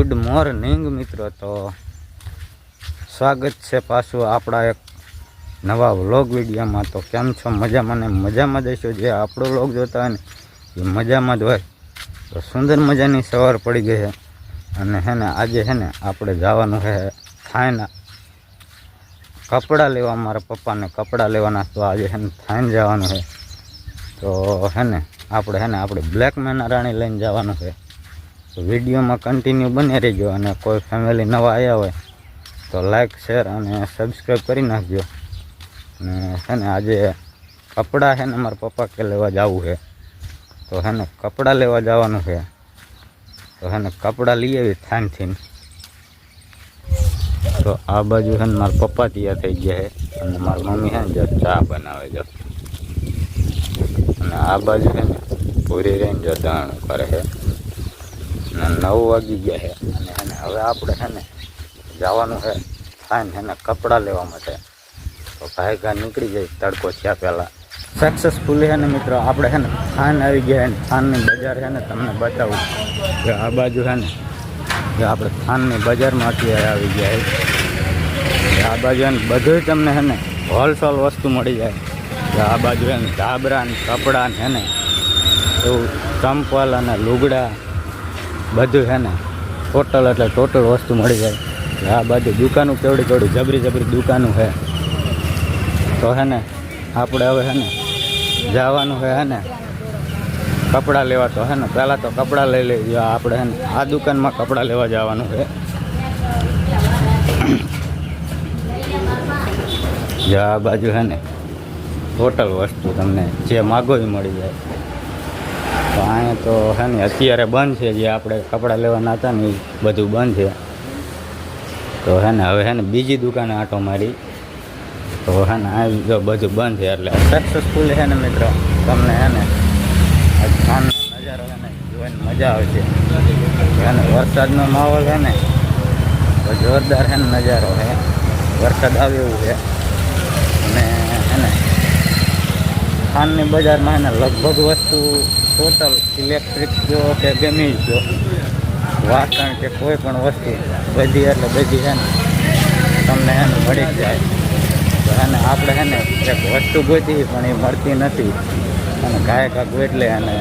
Good morning મિત્રો. તો સ્વાગત છે પાછું આપણા એક નવા વ્લોગ વિડીયોમાં. તો કેમ છો? મજામાં ને મજામાં જઈશું જે આપણો વ્લોગ જોતા હોય ને, એ મજામાં જ હોય. તો સુંદર મજાની સવાર પડી ગઈ છે. અને હે ને, આજે છે ને, આપણે જવાનું છે થાયના. કપડાં લેવા, મારા પપ્પાને કપડાં લેવાના તો આજે હે ને થાઈન જવાનું છે. તો હે ને, આપણે હે ને, આપણે બ્લેક મેના રાણી લઈને જવાનું છે. વિડીયોમાં કન્ટિન્યુ બને રહેજો અને કોઈ ફેમિલી નવા આવ્યા હોય તો લાઈક શેર અને સબસ્ક્રાઈબ કરી નાખજો. અને છે ને આજે કપડાં છે ને મારા પપ્પા કે લેવા જવું છે. તો છે ને કપડાં લેવા જવાનું છે. તો છે ને કપડાં લઈ આવી થાનથી તો આ બાજુ છે ને મારા પપ્પા તૈયાર થઈ ગયા છે. અને મારી મમ્મી છે ને જો ચા બનાવે જો અને આ બાજુ છે ને પૂરી રહીને જો દાણ કરે છે. નવ વાગી ગયા છે. અને એને હવે આપણે છે ને જવાનું છે ફાઇન એને કપડાં લેવા માટે. તો ભાઈ ગા નીકળી જાય, તડકો થયા પહેલાં. સક્સેસફુલી છે ને મિત્રો, આપણે છે ને ફાન આવી ગયા છે ખાનની બજાર છે ને તમને બતાવું. કે આ બાજુ છે ને કે આપણે ખાનની બજારમાં અત્યારે આવી ગયા છે. આ બાજુ છે ને બધું તમને છે ને હોલસેલ વસ્તુ મળી જાય. કે આ બાજુ છે ને ધાબરા ને કપડાં છે ને એવું ચંપલ અને લુગડા બધું છે ને ટોટલ એટલે ટોટલ વસ્તુ મળી જાય. આ બાજુ દુકાનો કેવડી કેવડી જબરી જબરી દુકાનો છે. તો હે ને, આપણે હવે છે ને, જવાનું છે હે ને, કપડાં લેવા તો હે ને, પહેલાં તો કપડાં લઈ લઈએ આપણે હે ને, આ દુકાનમાં કપડાં લેવા જવાનું છે. આ બાજુ છે ને ટોટલ વસ્તુ તમને જે માગો એ મળી જાય. તો અહીંયા તો હે ને અત્યારે બંધ છે જે આપણે કપડાં લેવાના હતા ને એ બધું બંધ છે તો હે ને હવે હે ને બીજી દુકાને આંટો મારી તો હે ને આ જો બધું બંધ છે એટલે સક્સેસફુલ છે ને મિત્રો તમને હે ને નજારો હે ને જોઈને મજા આવશે હે ને વરસાદનો માહોલ છે ને જોરદાર હે ને નજારો હે વરસાદ આવે એવું છે અને હે ને ખાનની બજારમાં હે ને લગભગ વસ્તુ ટોટલ ઇલેક્ટ્રિક જો કે ગમે જો. વાસણ કે કોઈ પણ વસ્તુ બધી એટલે બધી છે ને તમને એને મળી જાય. તો એને આપણે છે ને એક વસ્તુ ગોતી પણ એ મળતી નથી. અને ગાયક એટલે અને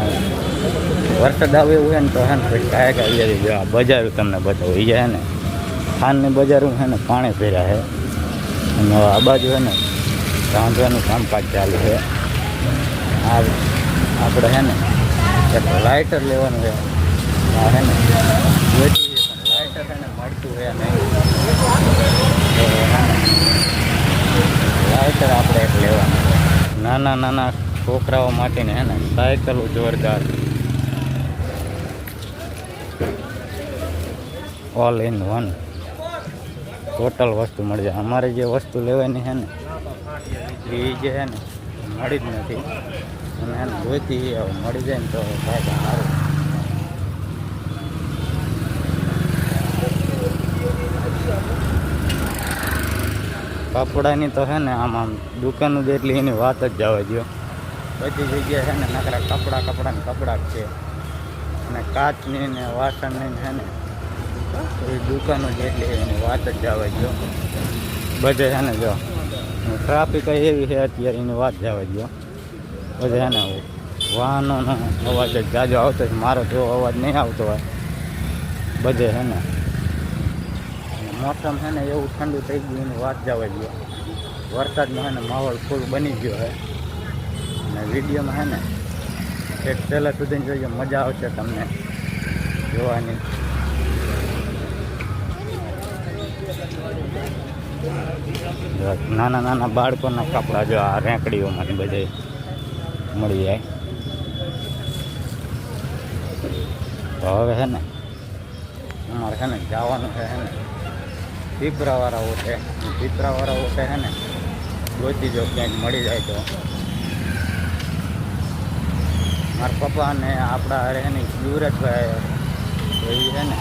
વરસાદ આવે એવું છે ને તો હે ને પછી ગાયક આવી જાય. આ બજાર તમને બતાવું એ છે ને ખાનની બજારું છે ને પાણી ફેર્યા છે. અને આ બાજુ છે ને રાંધવાનું કામકાજ ચાલુ છે. આ આપણે છે ને એક લાઇટર લેવાનું છે. આ ને લાઇટર મળતું છે નહીં. લાઇટર આપણે એક લેવાનું નાના નાના છોકરાઓ માટેની હે ને, સાયકલો જોરદાર. ઓલ ઇન વન ટોટલ વસ્તુ મળી જાય. અમારે જે વસ્તુ લેવાની છે ને, એ જે છે ને, મળી જ નથી. અને એને જોઈતી મળી જાય ને તો ભાઈ સારું. કપડાની તો હે ને આમ આમ દુકાનો જેટલી એની વાત જ જવા જો બધી જગ્યાએ છે ને નકરા કપડાં કપડાં કપડાં જ છે. અને કાચની ને વાસણની છે ને એ દુકાનો જેટલી એની વાત જ જવા જો બધે છે ને જો. ટ્રાફિક એવી છે અત્યારે એની વાત જવા દો બધે છે ને વાહનોનો અવાજ જ જાજો આવતો છે મારો જેવો અવાજ નહીં આવતો હોય. બધે હે ને. મોસમ છે ને એવું ઠંડુ થઈ ગયું, એની વાત જવા ગયો વરસાદનો છે ને માહોલ ફૂલ બની ગયો હે. અને વિડીયોમાં છે ને એક પહેલાં સુધી જોઈએ, મજા આવશે તમને જોવાની. નાના નાના બાળકોના કપડાં જો આ રેંકડીઓમાં બધે. મળી જાય. તો હવે છે ને, અમારે છે ને જવાનું છે ને પીપરાવાળા ઓટે પીપરાવાળા ઓટે છે ને ગોતી જો ક્યાંક મળી જાય તો. મારા પપ્પા ને આપણા અરે ને યુવરાજભાઈ એ છે ને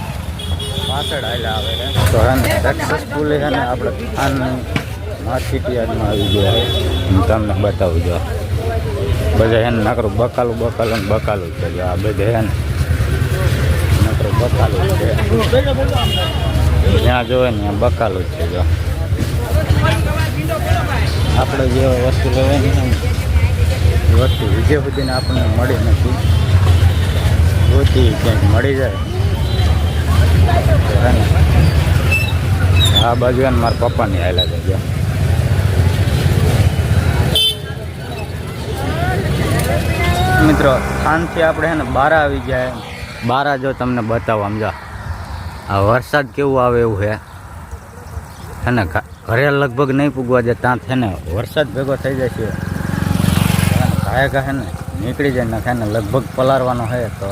પાછળ આવેલા આવે છે. તો હે ને સક્સેસફુલ છે ને આપણે ખાનની માર્કેટ યાર્ડમાં આવી ગયા તમને બતાવું જો. બધા એને નકરું બકાલું બકાલું ને બકાલું છે. આ બધા એને નકરું બકાલું છે. જ્યાં જોવે ને ત્યાં બકાલું છે, જો. આપણે જે વસ્તુ લેવાની ને વસ્તુ વિજય સુધીને આપણને મળી નથી. જોતી ક્યાંક મળી જાય. આ બાજુ એને મારા પપ્પાની આવેલા છે, જો. મિત્રો ખાનથી આપણે હે ને બારા આવી જાય બારા જો તમને બતાવો સમજા આ વરસાદ કેવું આવે એવું છે હે ને ઘરે લગભગ નહીં પૂગવા જાય ત્યાં છે ને વરસાદ ભેગો થઈ જાય છે ઘાયા ઘા ને નીકળી જાય ને ખાને લગભગ પલારવાનો છે તો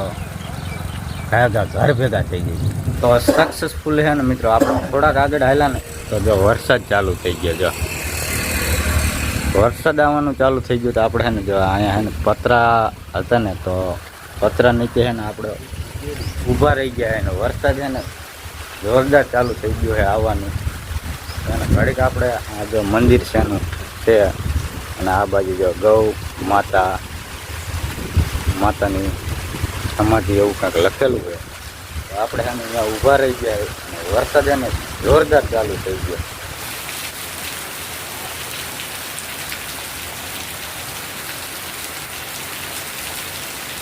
ઘાયા ઘર ભેગા થઈ જાય. તો સક્સેસફુલ છે ને મિત્રો, આપણે થોડાક આગળ હાલ્યા ને, તો જો વરસાદ ચાલુ થઈ ગયો, જો. વરસાદ આવવાનું ચાલુ થઈ ગયું તો આપણે હે ને જો અહીંયા હે ને પતરા હતા ને તો પતરા નીચે હે ને આપણે ઊભા રહી ગયા એનો વરસાદ હે ને જોરદાર ચાલુ થઈ ગયું છે આવવાનું. અને ઘડીક આપણે આ જો મંદિર છે એનું છે. અને આ બાજુ જો ગૌ માતા, માતાની સમાધિ એવું કંઈક લખેલું હોય તો આપણે એને અહીંયા ઊભા રહી ગયા વરસાદ એને જોરદાર ચાલુ થઈ ગયો.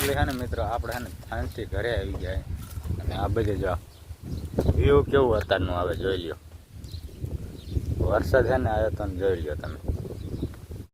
એટલે હે ને મિત્રો, આપણે હે ને શાંતિ ઘરે આવી જાય. અને આ બધે જો વ્યૂ કેવું અત્યારનું આવે જોઈ લ્યો. વરસાદ હે ને આવ્યો તો જોઈ લ્યો તમે.